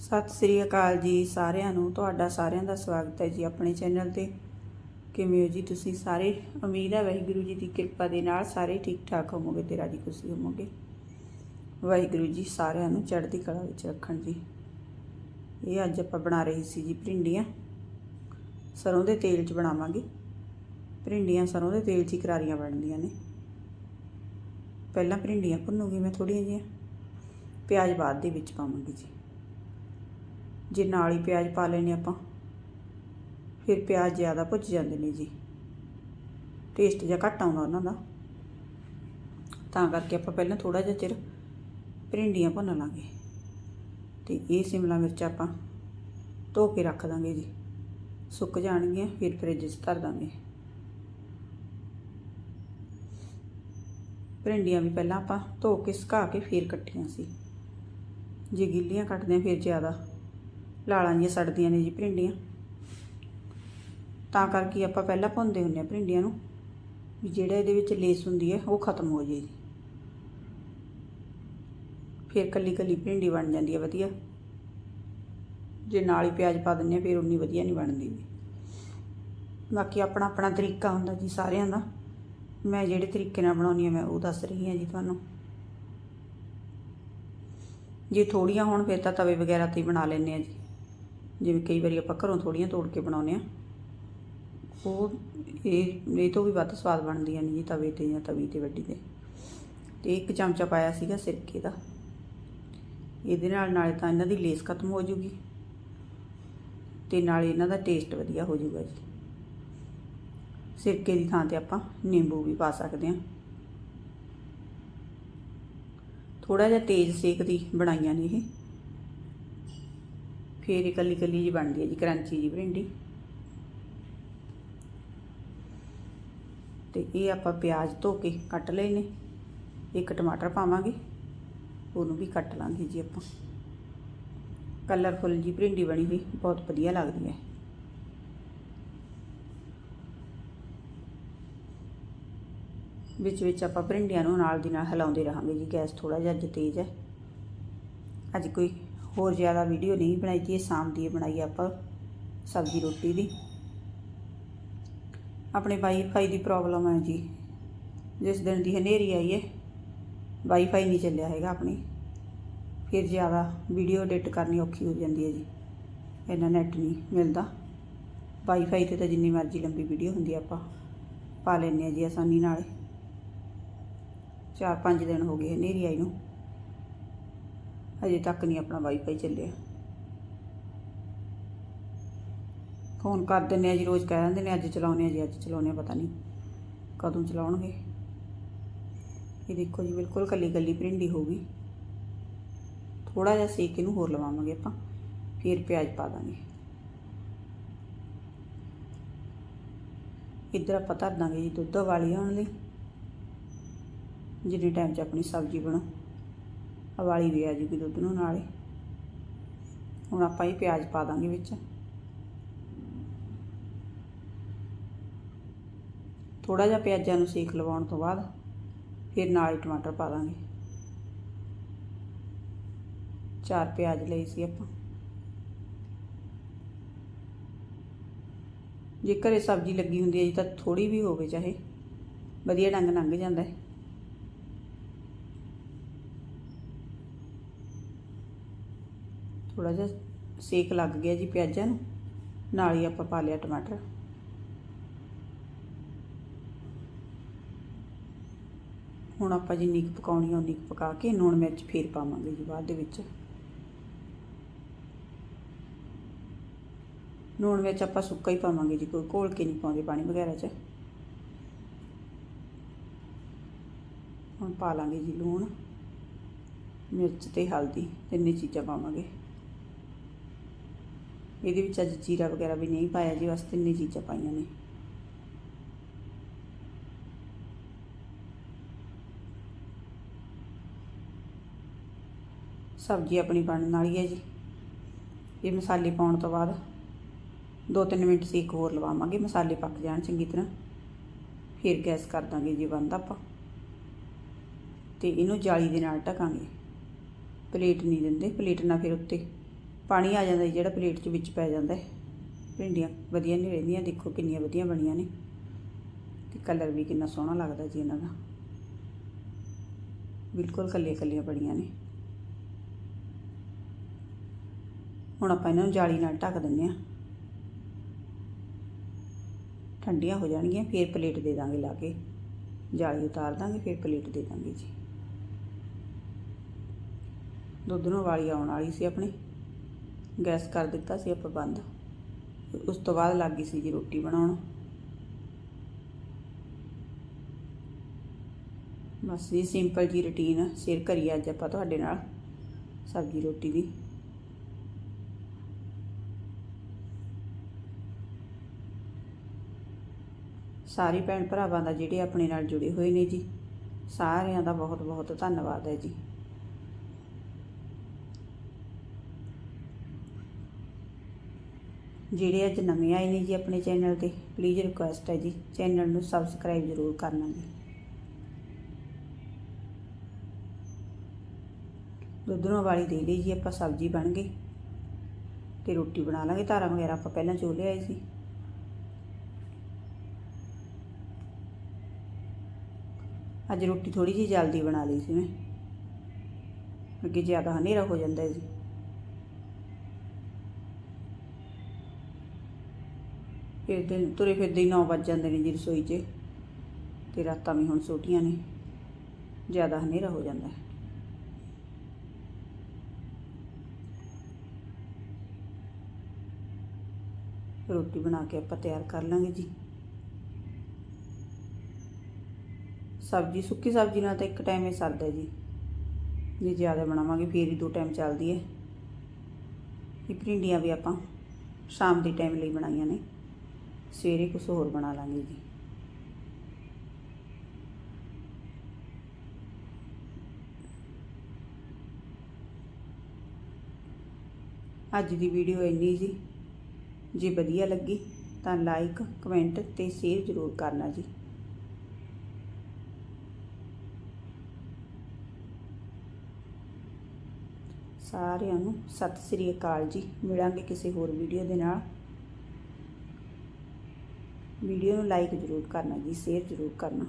ਸਤਿ ਸ੍ਰੀ ਅਕਾਲ ਜੀ ਸਾਰਿਆਂ ਨੂੰ, ਤੁਹਾਡਾ ਸਾਰਿਆਂ ਦਾ ਸਵਾਗਤ ਹੈ ਜੀ ਆਪਣੇ ਚੈਨਲ ਤੇ। ਕਿਵੇਂ ਹੋ ਜੀ ਤੁਸੀਂ ਸਾਰੇ? ਉਮੀਦ ਹੈ ਵਾਹਿਗੁਰੂ ਜੀ ਦੀ ਕਿਰਪਾ ਦੇ ਨਾਲ ਸਾਰੇ ਠੀਕ ਠਾਕ ਹੋਵੋਗੇ ਤੇ ਰਾਜੀ ਖੁਸ਼ੀ ਹੋਵੋਗੇ। ਵਾਹਿਗੁਰੂ ਜੀ ਸਾਰਿਆਂ ਨੂੰ ਚੜ੍ਹਦੀ ਕਲਾ ਵਿੱਚ ਰੱਖਣ ਜੀ। ਇਹ ਅੱਜ ਆਪਾਂ ਬਣਾ ਰਹੇ ਸੀ ਜੀ ਭਿੰਡੀਆਂ। ਸਰੋਂ ਦੇ ਤੇਲ 'ਚ ਬਣਾਵਾਂਗੇ। ਭਿੰਡੀਆਂ ਸਰੋਂ ਦੇ ਤੇਲ 'ਚ ਹੀ ਕਰਾਰੀਆਂ ਬਣਦੀਆਂ ਨੇ। ਪਹਿਲਾਂ ਭਿੰਡੀਆਂ ਭੁੰਨੂਗੀ ਮੈਂ ਥੋੜ੍ਹੀਆਂ ਜਿਹੀਆਂ। ਪਿਆਜ਼ ਬਾਅਦ ਦੇ ਵਿੱਚ ਪਾਵਾਂਗੀ ਜੀ। ਜੇ ਨਾਲ ਹੀ ਪਿਆਜ਼ ਪਾ ਲੈਣੇ ਆਪਾਂ, ਫਿਰ ਪਿਆਜ਼ ਜ਼ਿਆਦਾ ਭੁੱਜ ਜਾਂਦੇ ਨੇ ਜੀ। ਟੇਸਟ ਜਿਹਾ ਘੱਟ ਆਉਂਦਾ ਉਹਨਾਂ ਦਾ। ਤਾਂ ਕਰਕੇ ਆਪਾਂ ਪਹਿਲਾਂ ਥੋੜਾ ਜਿਹਾ ਚਿਰ ਭਿੰਡੀਆਂ ਭੁੰਨ ਲਾਂਗੇ। ਤੇ ਇਹ ਸਿਮਲਾ ਮਿਰਚ ਆਪਾਂ ਧੋ ਕੇ ਰੱਖ ਦਾਂਗੇ ਜੀ। ਸੁੱਕ ਜਾਣਗੀਆਂ, ਫਿਰ ਫ੍ਰਿਜ 'ਚ ਧਰ ਦਾਂਗੇ। ਭਿੰਡੀਆਂ ਵੀ ਪਹਿਲਾਂ ਆਪਾਂ ਧੋ ਕੇ ਸੁਕਾ ਕੇ ਫਿਰ ਕੱਟੀਆਂ ਸੀ। ਜੇ ਗਿੱਲੀਆਂ ਕੱਟਦੇ ਆ ਫਿਰ ਜ਼ਿਆਦਾ ਲਾਲਾਂ ਜਿਹੀਆਂ ਸੜਦੀਆਂ ਨੇ ਜੀ ਭਿੰਡੀਆਂ। ਤਾਂ ਕਰਕੇ ਆਪਾਂ ਪਹਿਲਾਂ ਭੁੰਨਦੇ ਹੁੰਦੇ ਆ ਭਿੰਡੀਆਂ ਨੂੰ। ਵੀ ਜਿਹੜਾ ਇਹਦੇ ਵਿੱਚ ਲੇਸ ਹੁੰਦੀ ਹੈ, ਉਹ ਖਤਮ ਹੋ ਜੇ ਜੀ। ਫਿਰ ਕੱਲੀ ਕੱਲੀ ਭਿੰਡੀ ਬਣ ਜਾਂਦੀ ਹੈ, ਵਧੀਆ। ਜੇ ਨਾਲ ਹੀ ਪਿਆਜ਼ ਪਾ ਦਿੰਦੇ ਆ ਫਿਰ ਉਨੀ ਵਧੀਆ ਨਹੀਂ ਬਣਦੀ ਬਾਕੀ ਆਪਣਾ ਆਪਣਾ ਤਰੀਕਾ ਹੁੰਦਾ ਜੀ ਸਾਰਿਆਂ ਦਾ। ਮੈਂ ਜਿਹੜੇ ਤਰੀਕੇ ਨਾਲ ਬਣਾਉਣੀ ਆ ਮੈਂ ਉਹ ਦੱਸ ਰਹੀ ਹਾਂ ਜੀ ਤੁਹਾਨੂੰ। ਜੇ ਥੋੜੀਆਂ ਹੋਣ, ਫਿਰ ਤਾਂ ਤਵੇ ਵਗੈਰਾ ਤੇ ਬਣਾ ਲੈਂਦੇ ਆ ਜੀ। ਜਿਵੇਂ ਕਈ ਵਾਰੀ ਆਪਾਂ ਘਰੋਂ ਥੋੜੀਆਂ ਤੋੜ ਕੇ ਬਣਾਉਂਦੇ ਆ ਉਹ ਇਹ ਇਹ ਤੋਂ ਵੀ ਵੱਧ ਸਵਾਦ ਬਣਦੀਆਂ ਨੇ ਜੀ, ਤਵੇ ਤੇ ਜਾਂ ਤਵੀ ਤੇ ਵੱਡੀ ਤੇ। ਤੇ ਇੱਕ ਚਮਚਾ ਪਾਇਆ ਸੀਗਾ ਸਿਰਕੇ ਦਾ। ਇਹਦੇ ਨਾਲ, ਨਾਲੇ ਤਾਂ ਇਹਨਾਂ ਦੀ ਲੇਸ ਖਤਮ ਹੋ ਜੂਗੀ। ਤੇ ਨਾਲੇ ਇਹਨਾਂ ਦਾ ਟੇਸਟ ਵਧੀਆ ਹੋ ਜਾਊਗਾ ਜੀ। ਸਿਰਕੇ ਦੀ ਥਾਂ ਤੇ ਆਪਾਂ ਨਿੰਬੂ ਵੀ ਪਾ ਸਕਦੇ ਹਾਂ। ਥੋੜਾ ਜਿਹਾ ਤੇਜ਼ ਸੇਕ ਦੀ ਬਣਾਈਆਂ ਨੇ ਇਹ। ਫਿਰ ਇਹ ਇਕੱਲੀ ਕੱਲੀ ਜੀ ਬਣਦੀ ਹੈ ਜੀ, ਕਰੰਚੀ ਜੀ ਭਿੰਡੀ। ਤੇ ਇਹ ਆਪਾਂ ਪਿਆਜ਼ ਧੋ ਕੇ ਕੱਟ ਲਏ ਨੇ। ਇੱਕ ਟਮਾਟਰ ਪਾਵਾਂਗੇ, ਉਹਨੂੰ ਵੀ ਕੱਟ ਲਾਂਗੇ ਜੀ ਆਪਾਂ। ਕਲਰਫੁਲ ਜੀ ਭਿੰਡੀ ਬਣੀ ਹੋਈ, ਬਹੁਤ ਵਧੀਆ ਲੱਗਦੀ ਹੈ। ਵਿੱਚ ਵਿੱਚ ਆਪਾਂ ਭਿੰਡੀਆਂ ਨੂੰ ਨਾਲ ਦੀ ਨਾਲ ਹਿਲਾਉਂਦੇ ਰਹਾਂਗੇ ਜੀ, ਗੈਸ ਥੋੜਾ ਜਿਹਾ ਅੱਜ ਤੇਜ਼ ਹੈ। ਅੱਜ ਕੋਈ ਹੋਰ ਜ਼ਿਆਦਾ ਵੀਡੀਓ ਨਹੀਂ ਬਣਾਈ ਜੀ, ਇਹ ਸ਼ਾਮ ਦੀ ਬਣਾਈ ਆਪਾਂ ਸਬਜ਼ੀ ਰੋਟੀ ਦੀ। ਆਪਣੇ ਵਾਈਫਾਈ ਦੀ ਪ੍ਰੋਬਲਮ ਹੈ ਜੀ। ਜਿਸ ਦਿਨ ਦੀ ਹਨੇਰੀ ਆਈ ਹੈ ਵਾਈਫਾਈ ਨਹੀਂ ਚੱਲਿਆ ਹੈਗਾ ਆਪਣੀ। ਫਿਰ ਜ਼ਿਆਦਾ ਵੀਡੀਓ ਐਡਿਟ ਕਰਨੀ ਔਖੀ ਹੋ ਜਾਂਦੀ ਹੈ ਜੀ। ਇੰਨਾ ਨੈਟ ਨਹੀਂ ਮਿਲਦਾ। ਵਾਈਫਾਈ ਤੇ ਤਾਂ ਜਿੰਨੀ ਮਰਜ਼ੀ ਲੰਬੀ ਵੀਡੀਓ ਹੁੰਦੀ ਆਪਾਂ ਪਾ ਲੈਂਦੇ ਆ ਜੀ ਆਸਾਨੀ ਨਾਲ। ਚਾਰ ਪੰਜ ਦਿਨ ਹੋ ਗਏ ਹਨੇਰੀ ਆਈ ਨੂੰ। ਅਜੇ ਤੱਕ ਨਹੀਂ ਆਪਣਾ ਵਾਈਫਾਈ ਚੱਲਿਆ। ਫੋਨ ਕਰ ਦਿੰਦੇ ਆ ਜੀ, ਰੋਜ਼ ਕਹਿ ਦਿੰਦੇ ਨੇ, ਅੱਜ ਚਲਾਉਣੇ ਆ ਜੀ, ਅੱਜ ਚਲਾਉਣੇ ਆ, ਪਤਾ ਨਹੀਂ ਕਦੋਂ ਚਲਾਉਣਗੇ। ਇਹ ਦੇਖੋ ਜੀ, ਬਿਲਕੁਲ ਕੱਲੀ ਕੱਲੀ ਭਿੰਡੀ ਹੋ ਗਈ। ਥੋੜਾ ਜਿਹਾ ਸੇਕ ਇਹਨੂੰ ਹੋਰ ਲਵਾਵਾਂਗੇ ਆਪਾਂ, ਫਿਰ ਪਿਆਜ਼ ਪਾ ਦਾਂਗੇ। ਇੱਧਰ ਆਪਾਂ ਧਰ ਦਾਂਗੇ ਜੀ ਦੁੱਧ ਵਾਲੀ ਆਉਣ ਲਈ। ਜਿੰਨੇ ਟਾਈਮ 'ਚ ਆਪਣੀ ਸਬਜ਼ੀ ਬਣੋ। ਉਬਾਲੀ ਵੀ ਆ ਜੂਗੀ ਦੁੱਧ ਨੂੰ ਨਾਲੇ। ਹੁਣ ਆਪਾਂ ਇਹ ਪਿਆਜ਼ ਪਾ ਦਾਂਗੇ ਵਿੱਚ। ਥੋੜਾ ਜਿਹਾ ਪਿਆਜ਼ਾਂ ਨੂੰ ਸੇਕ ਲਵਾਉਣ ਤੋਂ ਬਾਅਦ ਫਿਰ ਨਾਲ ਹੀ ਟਮਾਟਰ ਪਾ ਦਾਂਗੇ। ਚਾਰ ਪਿਆਜ਼ ਲਈ ਸੀ ਆਪਾਂ। ਜੇ ਘਰੇ ਸਬਜ਼ੀ ਲੱਗੀ ਹੁੰਦੀ ਹੈ ਜੀ ਤਾਂ ਥੋੜੀ ਵੀ ਹੋਵੇ ਚਾਹੇ। ਵਧੀਆ ਡੰਗ ਲੰਘ ਜਾਂਦਾ ਹੈ। ਥੋੜਾ ਜਿਹਾ ਸੇਕ ਲੱਗ ਗਿਆ ਜੀ ਪਿਆਜ਼ਾਂ ਨੂੰ। ਨਾਲ ਹੀ ਆਪਾਂ ਪਾ ਲਿਆ ਟਮਾਟਰ। ਹੁਣ ਆਪਾਂ ਜਿੰਨੀ ਕੁ ਪਕਾਉਣੀ ਆ ਉਨੀ ਕੁ ਪਕਾ ਕੇ ਲੂਣ ਮਿਰਚ ਫੇਰ ਪਾਵਾਂਗੇ ਜੀ ਬਾਅਦ ਦੇ ਵਿੱਚ। ਲੂਣ ਵਿੱਚ ਆਪਾਂ ਸੁੱਕਾ ਹੀ ਪਾਵਾਂਗੇ ਜੀ, ਕੋਈ ਘੋਲ ਕੇ ਨਹੀਂ ਪਾਉਂਦੇ ਪਾਣੀ ਵਗੈਰਾ 'ਚ। ਹੁਣ ਪਾ ਲਾਂਗੇ ਜੀ ਲੂਣ, ਮਿਰਚ ਤੇ ਹਲਦੀ, ਤਿੰਨੇ ਚੀਜ਼ਾਂ ਪਾਵਾਂਗੇ। ਇਹਦੇ ਵਿੱਚ ਅੱਜ ਜੀਰਾ ਵਗੈਰਾ ਵੀ ਨਹੀਂ ਪਾਇਆ ਜੀ, ਬਸ ਤਿੰਨੇ ਚੀਜ਼ਾਂ ਪਾਈਆਂ ਨੇ। ਸਬਜ਼ੀ ਆਪਣੀ ਬਣਨ ਵਾਲੀ ਹੈ ਜੀ। ਇਹ ਮਸਾਲੇ ਪਾਉਣ ਤੋਂ ਬਾਅਦ 2-3 ਮਿੰਟ ਸੇਕ ਹੋਰ ਲਵਾਵਾਂਗੇ, ਮਸਾਲੇ ਪੱਕ ਜਾਣ ਚੰਗੀ ਤਰ੍ਹਾਂ। ਫਿਰ ਗੈਸ ਕਰ ਦਾਂਗੇ ਜੀ, ਬੰਦ ਆਪਾਂ। ਤੇ ਇਹਨੂੰ ਜਾਲੀ ਦੇ ਨਾਲ ਢਕਾਂਗੇ। ਪਲੇਟ ਨਹੀਂ ਦਿੰਦੇ, ਪਲੇਟ ਨਾਲ ਫਿਰ ਉੱਤੇ। ਪਾਣੀ ਆ ਜਾਂਦਾ ਜੀ, ਜਿਹੜਾ ਪਲੇਟ 'ਚ ਵਿੱਚ ਪੈ ਜਾਂਦਾ ਭਿੰਡੀਆਂ ਵਧੀਆ ਨਹੀਂ ਰਹਿੰਦੀਆਂ, ਦੇਖੋ ਕਿੰਨੀਆਂ ਵਧੀਆ ਬਣੀਆਂ ਨੇ। ਤੇ ਕਲਰ ਵੀ ਕਿੰਨਾ ਸੋਹਣਾ ਲੱਗਦਾ ਜੀ ਇਹਨਾਂ ਦਾ। ਬਿਲਕੁਲ ਕੱਲੀਆਂ ਕੱਲੀਆਂ ਬਣੀਆਂ ਨੇ। ਹੁਣ ਆਪਾਂ ਇਹਨਾਂ ਨੂੰ ਜਾਲੀ ਨਾਲ ਢੱਕ ਦਿੰਦੇ ਹਾਂ। ਠੰਡੀਆਂ ਹੋ ਜਾਣਗੀਆਂ, ਫਿਰ ਪਲੇਟ ਦੇ ਦਾਂਗੇ ਲਾ ਕੇ। ਜਾਲੀ ਉਤਾਰ ਦਾਂਗੇ, ਫਿਰ ਪਲੇਟ ਦੇ ਦਾਂਗੇ ਜੀ। ਦੁੱਧ ਨੂੰ ਵਾਲੀ ਆਉਣ ਵਾਲੀ ਸੀ ਆਪਣੀ। ਗੈਸ ਕਰ ਦਿੱਤਾ ਸੀ ਆਪਾਂ ਬੰਦ। ਉਸ ਤੋਂ ਬਾਅਦ ਲੱਗ ਗਈ ਸੀ ਜੀ ਰੋਟੀ ਬਣਾਉਣ। ਬਸ ਜੀ ਸਿੰਪਲ ਜੀ ਰੁਟੀਨ ਸ਼ੇਅਰ ਕਰੀ ਅੱਜ ਆਪਾਂ ਤੁਹਾਡੇ ਨਾਲ ਸਬਜ਼ੀ ਰੋਟੀ ਦੀ। ਸਾਰੇ ਭੈਣ ਭਰਾਵਾਂ ਦਾ ਜਿਹੜੇ ਆਪਣੇ ਨਾਲ ਜੁੜੇ ਹੋਏ ਨੇ ਜੀ, ਸਾਰਿਆਂ ਦਾ ਬਹੁਤ ਬਹੁਤ ਧੰਨਵਾਦ ਹੈ ਜੀ। ਜਿਹੜੇ ਅੱਜ ਨਵੇਂ ਆਏ ਨੇ ਜੀ ਆਪਣੇ ਚੈਨਲ ਤੇ ਪਲੀਜ਼ ਰਿਕੁਐਸਟ ਹੈ ਜੀ, ਚੈਨਲ ਨੂੰ ਸਬਸਕ੍ਰਾਈਬ ਜ਼ਰੂਰ ਕਰਨਾ ਜੀ। ਦੁੱਧ ਨੂੰ ਵਾਲੀ ਦੇ ਲਈ ਜੀ ਆਪਾਂ ਸਬਜ਼ੀ ਬਣ ਗਈ ਤੇ ਰੋਟੀ ਬਣਾ ਲਾਂਗੇ, ਧਾਰਾਂ ਵਗੈਰਾ ਆਪਾਂ ਪਹਿਲਾਂ ਚੋ ਲਿਆਏ ਸੀ। ਅੱਜ ਰੋਟੀ ਥੋੜੀ ਜਿਹੀ ਜਲਦੀ ਬਣਾ ਲਈ ਸੀ ਮੈਂ, ਅੱਗੇ ਜ਼ਿਆਦਾ ਹਨੇਰਾ ਹੋ ਜਾਂਦਾ ਹੈ ਜੀ। ਫਿਰ ਦਿਨ ਤੁਰੇ ਫਿਰਦੇ ਹੀ 9 ਵੱਜ ਜਾਂਦੇ ਨੇ ਜੀ ਰਸੋਈ 'ਚ ਤੇ ਰਾਤਾਂ ਵੀ ਹੁਣ ਛੋਟੀਆਂ ਨੇ, ਜ਼ਿਆਦਾ ਹਨੇਰਾ ਹੋ ਜਾਂਦਾ ਹੈ। ਰੋਟੀ ਬਣਾ ਕੇ ਆਪਾਂ ਤਿਆਰ ਕਰ ਲਾਂਗੇ ਜੀ। ਸਬਜ਼ੀ, ਸੁੱਕੀ ਸਬਜ਼ੀ ਨਾਲ ਤਾਂ ਇੱਕ ਟਾਈਮ ਹੀ ਸਰਦਾ ਜੀ। ਜੇ ਜ਼ਿਆਦਾ ਬਣਾਵਾਂਗੇ ਫੇਰ ਹੀ ਦੋ ਟਾਈਮ ਚੱਲਦੀ ਹੈ। ਇਹ ਭਿੰਡੀਆਂ ਵੀ ਆਪਾਂ ਸ਼ਾਮ ਦੇ ਟਾਈਮ ਲਈ ਬਣਾਈਆਂ ਨੇ। ਸਵੇਰੇ ਕੁਝ ਹੋਰ ਬਣਾ ਲਾਂਗੇ ਜੀ। ਅੱਜ ਦੀ ਵੀਡੀਓ ਇੰਨੀ ਜੀ। ਜੇ ਵਧੀਆ ਲੱਗੀ ਤਾਂ ਲਾਈਕ ਕਮੈਂਟ ਤੇ ਸ਼ੇਅਰ ਜ਼ਰੂਰ ਕਰਨਾ ਜੀ। ਸਾਰਿਆਂ ਨੂੰ ਸਤਿ ਸ੍ਰੀ ਅਕਾਲ ਜੀ। ਮਿਲਾਂਗੇ ਕਿਸੇ ਹੋਰ ਵੀਡੀਓ ਦੇ ਨਾਲ। ਵੀਡੀਓ ਨੂੰ ਲਾਈਕ ਜ਼ਰੂਰ ਕਰਨਾ ਜੀ ਸ਼ੇਅਰ ਜ਼ਰੂਰ ਕਰਨਾ।